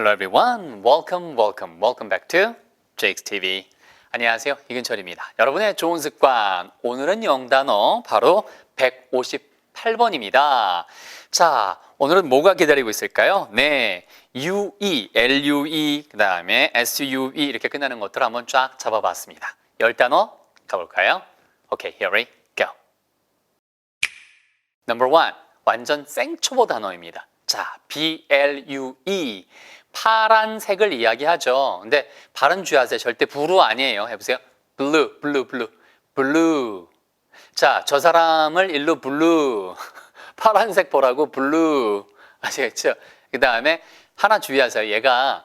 Hello everyone. Welcome, welcome, welcome back to Jake's TV. 안녕하세요. 이근철입니다. 여러분의 좋은 습관. 오늘은 영단어 바로 158번입니다. 자, 오늘은 뭐가 기다리고 있을까요? 네. UE, LUE, 그 다음에 SUE 이렇게 끝나는 것들 한번 쫙 잡아봤습니다. 열 단어 가볼까요? 오케이, here we go. Number one, 완전 생초보 단어입니다. 자, B-L-U-E. 파란색을 이야기하죠. 근데 발음 주의하세요. 절대 블루 아니에요. 해보세요. 블루, 블루, 블루, 블루. 자, 저 사람을 일로 블루. 파란색 보라고 블루. 아시겠죠? 그 다음에 하나 주의하세요. 얘가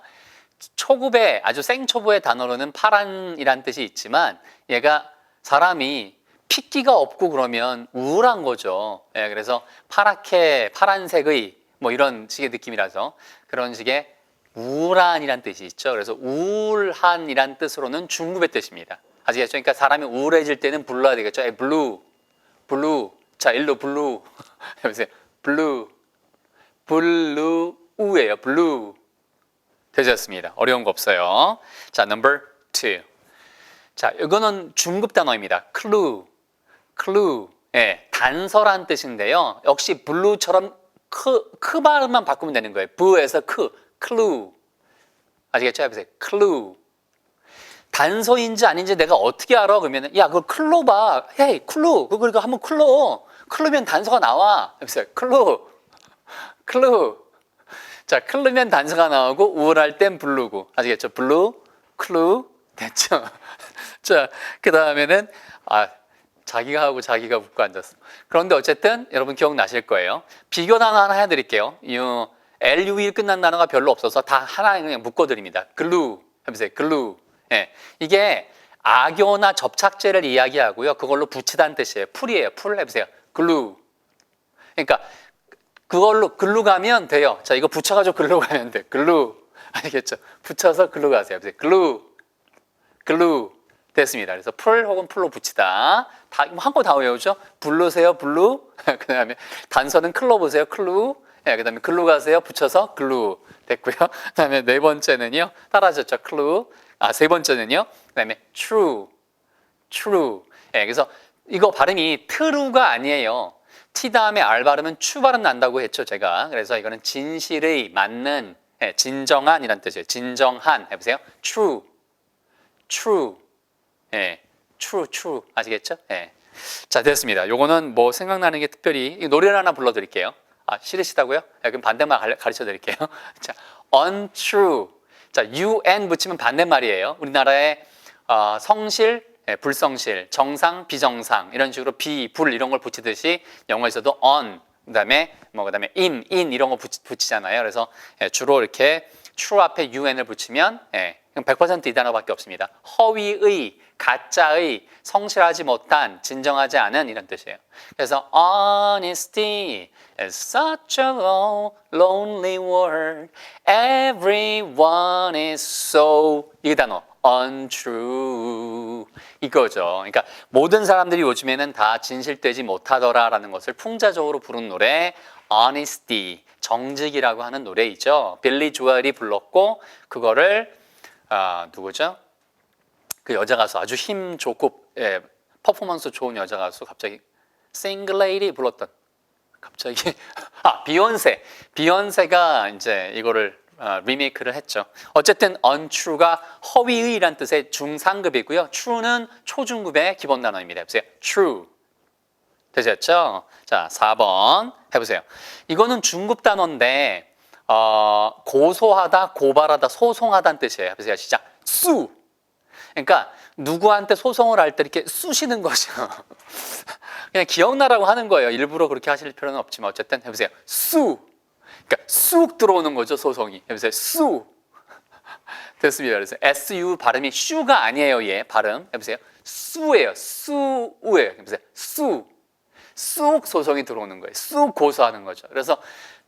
초급의 아주 생초보의 단어로는 파란이란 뜻이 있지만 얘가 사람이 핏기가 없고 그러면 우울한 거죠. 예, 그래서 파랗게 파란색의 뭐 이런 식의 느낌이라서 그런 식의 우울한이란 뜻이 있죠. 그래서 우울한이란 뜻으로는 중급의 뜻입니다. 아시겠죠? 그러니까 사람이 우울해질 때는 불러야 되겠죠. 에, 블루, 블루. 자, 일로 블루. 해보세요. 블루, 블루 우예요. 블루. 되셨습니다. 어려운 거 없어요. 자, number two. 자, 이거는 중급 단어입니다. clue, clue. 예, 단서란 뜻인데요. 역시 블루처럼 크, 크 발음만 바꾸면 되는 거예요. 부에서 크, clue. 아시겠죠? 해보세요. clue. 단서인지 아닌지 내가 어떻게 알아? 그러면 야, 그걸 클로 봐. 헤이, 클루. 그거 이거 한번 클로. 클루면 단서가 나와. 해보세요. 클루. 클루. 자, 클루면 단서가 나오고 우울할 땐 블루고. 아시겠죠? 블루, 클루. 됐죠? 자, 그 다음에는 아, 자기가 하고 자기가 붙고 앉았어. 그런데 어쨌든 여러분 기억나실 거예요. 비교 단어 하나 해드릴게요. 이 LUE 끝난 단어가 별로 없어서 다 하나 그냥 묶어드립니다. 글루 해보세요. 글루. 예, 이게 악교나 접착제를 이야기하고요. 그걸로 붙이다는 뜻이에요. 풀이에요. 풀 해보세요. 글루. 그러니까 그걸로 글루 가면 돼요. 자, 이거 붙여가지고 글루 가면 돼. 글루. 아시겠죠? 붙여서 글루 가세요. 글루. 글루. 됐습니다. 그래서 풀 혹은 풀로 붙이다. 다, 한거 다 외우죠? 블루세요, 블루. 그 다음에 단서는 클로 보세요, 클루. 예, 그 다음에 글루 가세요, 붙여서 글루. 됐고요. 그 다음에 네 번째는요, 따라하셨죠, 클루. 아, 세 번째는요, 그 다음에 true. true. 예, 그래서 이거 발음이 true가 아니에요. T 다음에 R 발음은 추 발음 난다고 했죠, 제가. 그래서 이거는 진실의, 맞는, 예, 진정한이란 뜻이에요. 진정한. 해보세요. true. true. 예, true, true. 아시겠죠? 예. 자, 됐습니다. 요거는 뭐 생각나는 게 특별히 이 노래를 하나 불러 드릴게요. 아, 싫으시다고요? 예, 그럼 반대말 가르쳐 드릴게요. 자, untrue. 자, un 붙이면 반대말이에요. 우리나라의 어, 성실, 예, 불성실, 정상, 비정상 이런 식으로 비, 불 이런 걸 붙이듯이 영어에서도 on 그다음에 뭐 그다음에 in, in 이런 거 붙이, 붙이잖아요. 그래서 예, 주로 이렇게 true 앞에 un을 붙이면 예, 100%이 단어밖에 없습니다. 허위의, 가짜의, 성실하지 못한, 진정하지 않은 이런 뜻이에요. 그래서 honesty is such a lonely world. Everyone is so 이 단어 untrue 이거죠. 그러니까 모든 사람들이 요즘에는 다 진실되지 못하더라라는 것을 풍자적으로 부른 노래 honesty 정직이라고 하는 노래이죠. 빌리 조엘이 불렀고 그거를 아, 누구죠? 그 여자 가수 아주 힘 좋고 예, 퍼포먼스 좋은 여자 가수 갑자기 싱글레이디 불렀던 갑자기 아 비욘세 비욘세가 이제 이거를 어, 리메이크를 했죠. 어쨌든 untrue가 허위의란 뜻의 중상급이고요. true는 초중급의 기본 단어입니다. 해보세요. true 되셨죠? 자, 4번 해보세요. 이거는 중급 단어인데 어, 고소하다, 고발하다, 소송하다는 뜻이에요. 해보세요. 시작. 수. 그러니까 누구한테 소송을 할 때 이렇게 쑤시는 거죠. 그냥 기억나라고 하는 거예요. 일부러 그렇게 하실 필요는 없지만 어쨌든 해보세요. 수. 그러니까 쑥 들어오는 거죠. 소송이. 해보세요. 수. 됐습니다. 그래서 SU 발음이 슈가 아니에요. 얘 발음. 해보세요. 수예요. 수우예요. 해보세요. 수. 쑥 소송이 들어오는 거예요. 쑥 고소하는 거죠. 그래서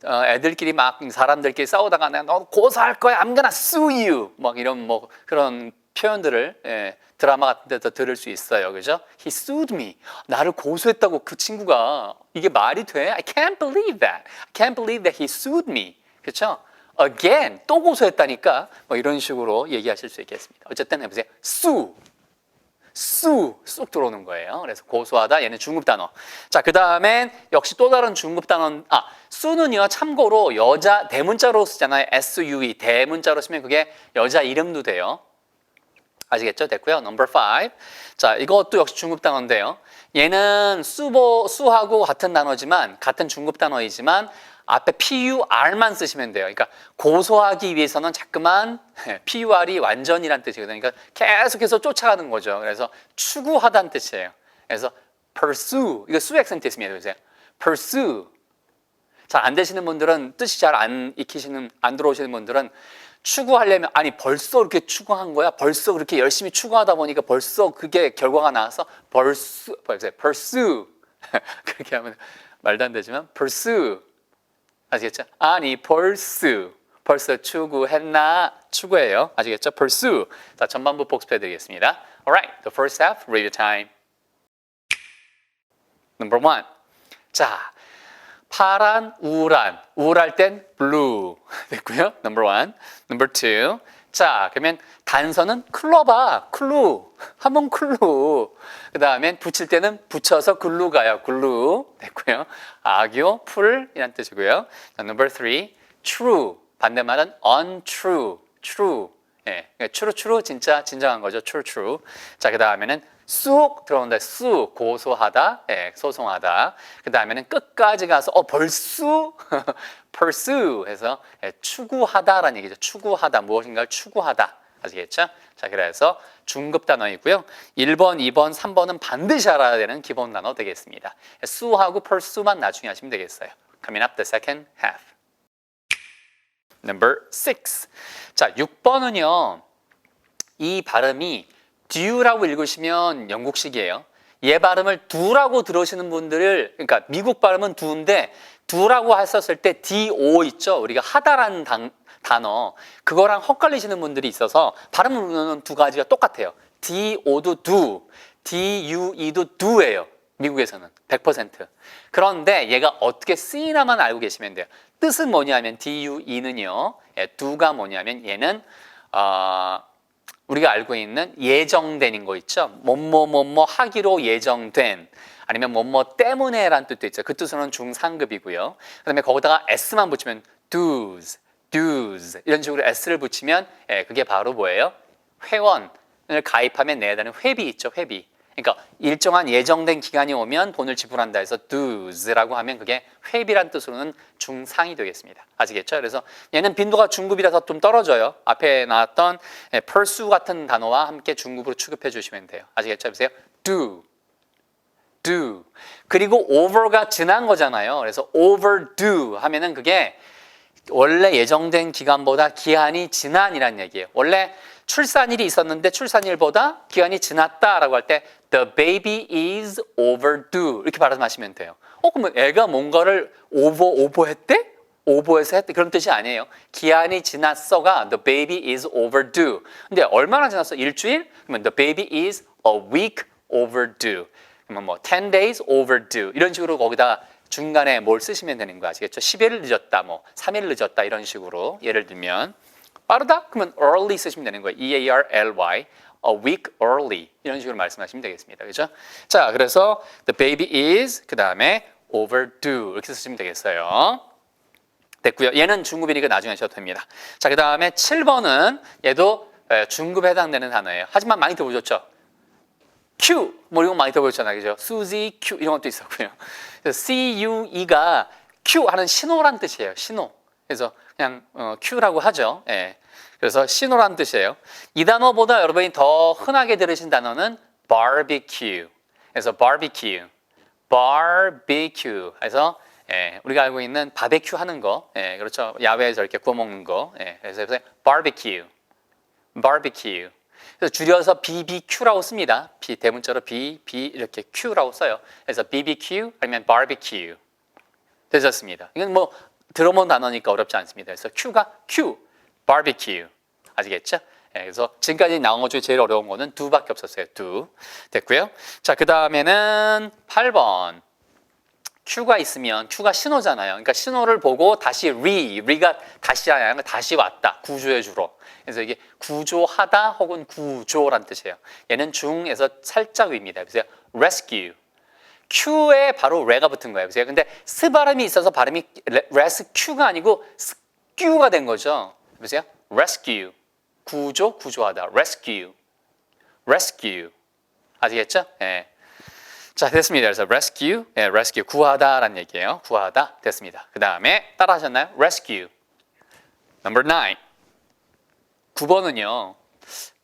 어, 애들끼리 막 사람들끼리 싸우다가 내가 너 고소할 거야. I'm gonna sue you. 막 이런 뭐 그런 표현들을 예, 드라마 같은 데서 들을 수 있어요. 그죠? He sued me. 나를 고소했다고 그 친구가 이게 말이 돼? I can't believe that. I can't believe that he sued me. 그렇죠? Again 또 고소했다니까 뭐 이런 식으로 얘기하실 수 있겠습니다. 어쨌든 해보세요. sue. 수, 쑥 들어오는 거예요. 그래서 고소하다, 얘는 중급 단어. 자, 그 다음엔 역시 또 다른 중급 단어, 아, 수는요, 참고로 여자 대문자로 쓰잖아요. SUE. 대문자로 쓰면 그게 여자 이름도 돼요. 아시겠죠? 됐고요. 넘버 5. 자, 이것도 역시 중급 단어인데요. 얘는 수보, 수하고 같은 단어지만, 같은 중급 단어이지만, 앞에 PUR만 쓰시면 돼요. 그러니까 고소하기 위해서는 자꾸만 PUR이 완전이란 뜻이거든요. 그러니까 계속해서 쫓아가는 거죠. 그래서 추구하다는 뜻이에요. 그래서 pursue, 이거 수 액센트 있습니다. 보세요. pursue. 잘 안 되시는 분들은 뜻이 잘 안 익히시는 안 들어오시는 분들은 추구하려면 아니 벌써 그렇게 추구한 거야 벌써 그렇게 열심히 추구하다 보니까 벌써 그게 결과가 나와서 벌써 벌써 pursue 그렇게 하면 말도 안 되지만 pursue 아시겠죠? 아니 벌써 벌써 추구했나 추구해요 아시겠죠? pursue 자 전반부 복습해 드리겠습니다 Alright, the first half review time Number one 자 파란, 우울한. 우울할 땐 blue. 됐고요. number one. number two. 자, 그러면 단서는 클로바, 클루. 한번 클루. 그 다음엔 붙일 때는 붙여서 글루 가요. 글루. 됐고요. 악요, 풀 이란 뜻이고요. 자, number three. true. 반대말은 untrue. true. 예, 그러니까 true, true 진짜 진정한 거죠. true, true. 자, 그 다음에는 쑥 들어온다. 쑥 고소하다. 예, 소송하다. 그 다음에는 끝까지 가서 어 벌써 pursue 해서 예, 추구하다라는 얘기죠. 추구하다 무엇인가를 추구하다. 아시겠죠? 자, 그래서 중급 단어이고요. 1번, 2번, 3번은 반드시 알아야 되는 기본 단어 되겠습니다. sue하고 pursue만 나중에 하시면 되겠어요. Coming up the second half. Number 6. 자, 6번은요. 이 발음이 du라고 읽으시면 영국식이에요. 얘 발음을 두라고 들으시는 분들을 그러니까 미국 발음은 두인데 두라고 했었을 때 do 있죠. 우리가 하다라는 단, 단어 그거랑 헛갈리시는 분들이 있어서 발음은 두 가지가 똑같아요. do도 do, due도 do예요. 미국에서는 100%. 그런데 얘가 어떻게 쓰이나만 알고 계시면 돼요. 뜻은 뭐냐면 due는요. 예, do가 뭐냐면 얘는 어, 우리가 알고 있는 예정된인 거 있죠. 뭐뭐 뭐뭐 하기로 예정된 아니면 뭐뭐 때문에란 뜻도 있죠. 그 뜻은 중상급이고요. 그다음에 거기다가 s만 붙이면 do's, do's 이런 식으로 s를 붙이면 예, 그게 바로 뭐예요? 회원을 가입하면 내야 되는 회비 있죠. 회비. 그러니까 일정한 예정된 기간이 오면 돈을 지불한다 해서 dues라고 하면 그게 회비란 뜻으로는 중상이 되겠습니다. 아시겠죠? 그래서 얘는 빈도가 중급이라서 좀 떨어져요. 앞에 나왔던 예, pursue 같은 단어와 함께 중급으로 취급해 주시면 돼요. 아시겠죠? 보세요. do, do. 그리고 over가 지난 거잖아요. 그래서 overdue 하면은 그게 원래 예정된 기간보다 기한이 지난이란 얘기예요. 원래 출산일이 있었는데 출산일보다 기한이 지났다라고 할 때 the baby is overdue 이렇게 발음하시면 돼요. 어 그러면 애가 뭔가를 오버 오버했대? 오버해서 했대 그런 뜻이 아니에요. 기한이 지났어가 the baby is overdue. 근데 얼마나 지났어? 일주일? 그러면 the baby is a week overdue. 그러면 뭐 10 days overdue 이런 식으로 거기다 중간에 뭘 쓰시면 되는 거 아시겠죠? 10일 늦었다, 뭐 3일 늦었다 이런 식으로 예를 들면 빠르다? 그러면 early 쓰시면 되는 거예요. E-A-R-L-Y, a week early 이런 식으로 말씀하시면 되겠습니다. 그렇죠? 자, 그래서 the baby is 그 다음에 overdue 이렇게 쓰시면 되겠어요. 됐고요. 얘는 중급이니까 나중에 하셔도 됩니다. 자, 그 다음에 7번은 얘도 에, 중급에 해당되는 단어예요. 하지만 많이 들어보셨죠? Q 뭐 이런 거 많이 들어보셨잖아요, 그죠? 수지 Q 이런 것도 있었고요. 그래서 C-U-E가 Q 하는 신호란 뜻이에요. 신호. 그래서 그냥 어, Q라고 하죠. 예. 그래서 신호란 뜻이에요. 이 단어보다 여러분이 더 흔하게 들으신 단어는 barbecue. 그래서 barbecue, barbecue. 그래서 예, 우리가 알고 있는 바베큐 하는 거, 예, 그렇죠. 야외에서 이렇게 구워 먹는 거. 예, 그래서 barbecue, barbecue. 그래서 줄여서 BBQ라고 씁니다. B 대문자로 B, B 이렇게 Q라고 써요. 그래서 BBQ 아니면 barbecue 되셨습니다. 이건 뭐 들어본 단어니까 어렵지 않습니다. 그래서 Q가 Q, barbecue 아시겠죠? 예, 그래서 지금까지 나온 것 중에 제일 어려운 거는 두밖에 없었어요. 두. 됐고요. 자, 그 다음에는 8번. Q가 있으면 Q가 신호잖아요. 그러니까 신호를 보고 다시 re, re가 다시 하냐, 다시 왔다. 구조해 주로. 그래서 이게 구조하다 혹은 구조란 뜻이에요. 얘는 중에서 살짝 위입니다. 그래서 rescue. Q에 바로 레가 붙은 거예요. 그래서 근데 스 발음이 있어서 발음이 rescue가 아니고 scue가 된 거죠. 보세요. rescue. 구조, 구조하다. rescue. rescue. 아시겠죠? 예. 자, 됐습니다. 그래서 rescue, 예, rescue, 구하다라는 얘기예요. 구하다, 됐습니다. 그 다음에 따라 하셨나요? rescue. number nine. 9번은요.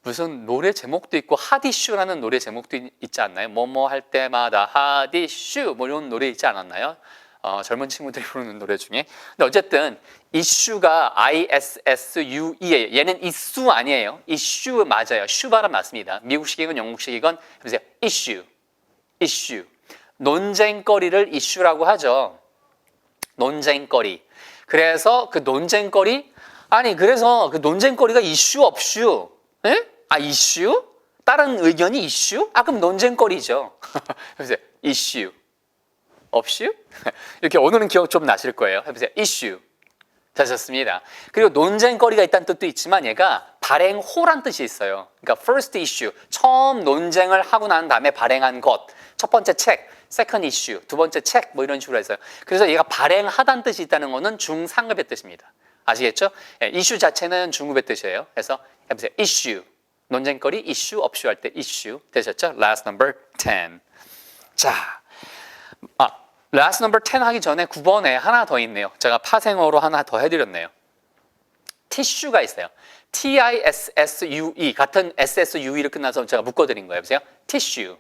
무슨 노래 제목도 있고 하디슈라는 노래 제목도 있- 있지 않나요? 뭐뭐 할 때마다 하디슈 뭐 이런 노래 있지 않았나요? 어, 젊은 친구들이 부르는 노래 중에. 근데 어쨌든 이슈가 I S S U E예요. 얘는 이슈 아니에요. 이슈 맞아요. 슈 발음 맞습니다. 미국식이건 영국식이건 해보세요. 이슈. 이슈. 논쟁거리를 이슈라고 하죠. 논쟁거리. 그래서 그 논쟁거리 아니 그래서 그 논쟁거리가 이슈 없슈. 예? 아 이슈? 다른 의견이 이슈? 아 그럼 논쟁거리죠. 해보세요. 이슈. 없슈? 이렇게 오늘은 기억 좀 나실 거예요. 해보세요. 이슈. 되셨습니다. 그리고 논쟁거리가 있다는 뜻도 있지만 얘가 발행호란 뜻이 있어요. 그러니까 first issue, 처음 논쟁을 하고 난 다음에 발행한 것. 첫 번째 책, second issue, 두 번째 책, 뭐 이런 식으로 해서요. 그래서 얘가 발행하다는 뜻이 있다는 것은 중상급의 뜻입니다. 아시겠죠? 예, 이슈 자체는 중급의 뜻이에요. 그래서 해보세요. issue. 논쟁거리, issue, 없슈 할때 issue. 되셨죠? last number 10. 자, 아, last number 10 하기 전에 9번에 하나 더 있네요. 제가 파생어로 하나 더 해 드렸네요. 티슈가 있어요. T-I-S-S-U-E 같은 S-S-U-E를 끝나서 제가 묶어 드린 거예요. 보세요. 티슈.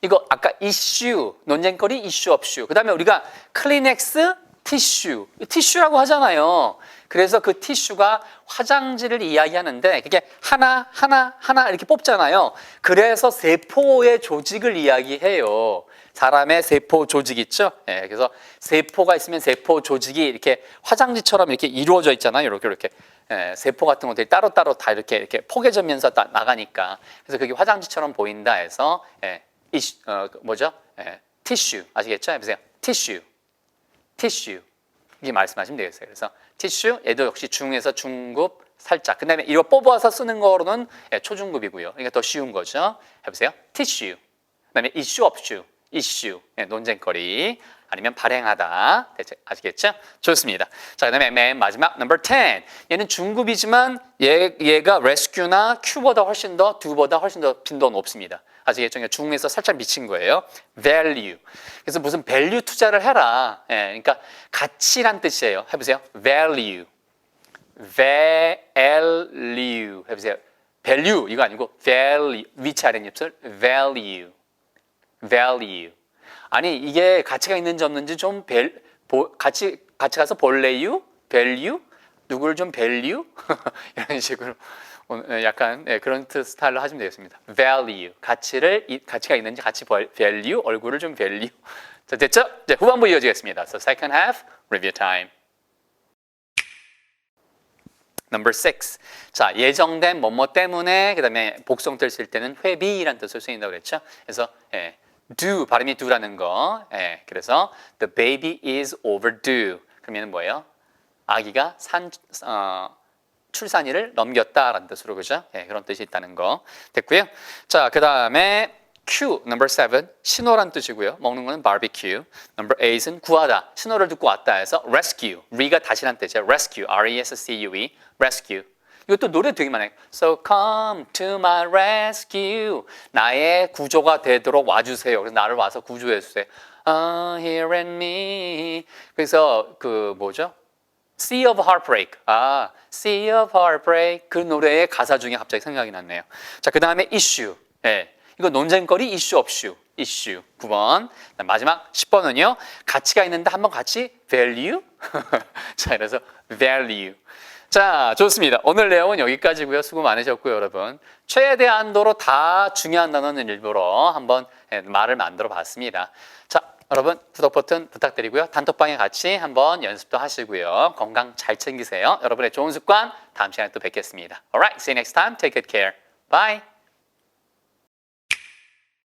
이거 아까 이슈, 논쟁거리, 이슈, 없슈. 그 다음에 우리가 클리넥스, 티슈. 티슈라고 하잖아요. 그래서 그 티슈가 화장지를 이야기하는데 그게 하나, 하나, 하나 이렇게 뽑잖아요. 그래서 세포의 조직을 이야기해요. 사람의 세포 조직 있죠? 예, 그래서 세포가 있으면 세포 조직이 이렇게 화장지처럼 이렇게 이루어져 있잖아요. 이렇게 이렇게 예, 세포 같은 것들이 따로따로 다 이렇게 이렇게 포개져면서 다 나가니까 그래서 그게 화장지처럼 보인다 해서 예, 이 어, 그 뭐죠? 예, 티슈 아시겠죠? 해보세요. 티슈, 티슈 이게 말씀하시면 되겠어요. 그래서 티슈 얘도 역시 중에서 중급 살짝. 그다음에 이거 뽑아서 쓰는 거로는 예, 초중급이고요. 그러니까 더 쉬운 거죠. 해보세요. 티슈. 그다음에 이슈 없슈. 이슈. 예, 논쟁거리. 아니면 발행하다. 아시겠죠? 좋습니다. 자, 그다음에 맨 마지막 넘버 10. 얘는 중급이지만 얘 얘가 레스큐나 큐보다 훨씬 더 두보다 훨씬 더 빈도 높습니다. 아시겠죠? 중에서 살짝 미친 거예요. value. 그래서 무슨 value 투자를 해라. 예, 그러니까 가치란 뜻이에요. 해보세요. value. value. 해보세요. value 이거 아니고 value. 위치 아래 입술 value. value. 아니 이게 가치가 있는지 없는지 좀 벨, 보, 같이 같이 가서 볼래유? value? 누구를 좀 value? 이런 식으로 약간 예, 그런 뜻 스타일로 하시면 되겠습니다. value 가치를 이, 가치가 있는지 벌, value 얼굴을 좀 value. 자 됐죠? 이제 후반부 이어지겠습니다. So second half review time. Number six. 자, 예정된 뭐뭐 때문에 그다음에 복성틀 쓸 때는 회비라는 뜻을 쓰인다고 그랬죠. 그래서 예, do 발음이 do라는 거. 예, 그래서 the baby is overdue. 그러면 뭐예요? 아기가 산 어, 출산일을 넘겼다라는 뜻으로 그죠? 예, 그런 뜻이 있다는 거 됐고요. 자, 그 다음에 Q number seven 신호란 뜻이고요. 먹는 거는 barbecue. number eight은 구하다. 신호를 듣고 왔다 해서 rescue. re가 다시란 뜻이에요. rescue. R E rescue. 이것도 노래 되게 많아요. So come to my rescue. 나의 구조가 되도록 와주세요. 그래서 나를 와서 구조해 주세요. Uh, here and me. 그래서 그 뭐죠? Sea of Heartbreak. 아, Sea of Heartbreak. 그 노래의 가사 중에 갑자기 생각이 났네요. 자, 그 다음에 issue. 예. 이거 논쟁거리 이슈 없슈. 이슈. 9번. 마지막 10번은요. 가치가 있는데 한번 같이 value. 자, 그래서 value. 자, 좋습니다. 오늘 내용은 여기까지고요. 수고 많으셨고요, 여러분. 최대한도로 다 중요한 단어는 일부러 한번 예, 말을 만들어 봤습니다. 자, 여러분 구독 버튼 부탁드리고요. 단톡방에 같이 한번 연습도 하시고요. 건강 잘 챙기세요. 여러분의 좋은 습관 다음 시간에 또 뵙겠습니다. Alright, see you next time. Take good care. Bye.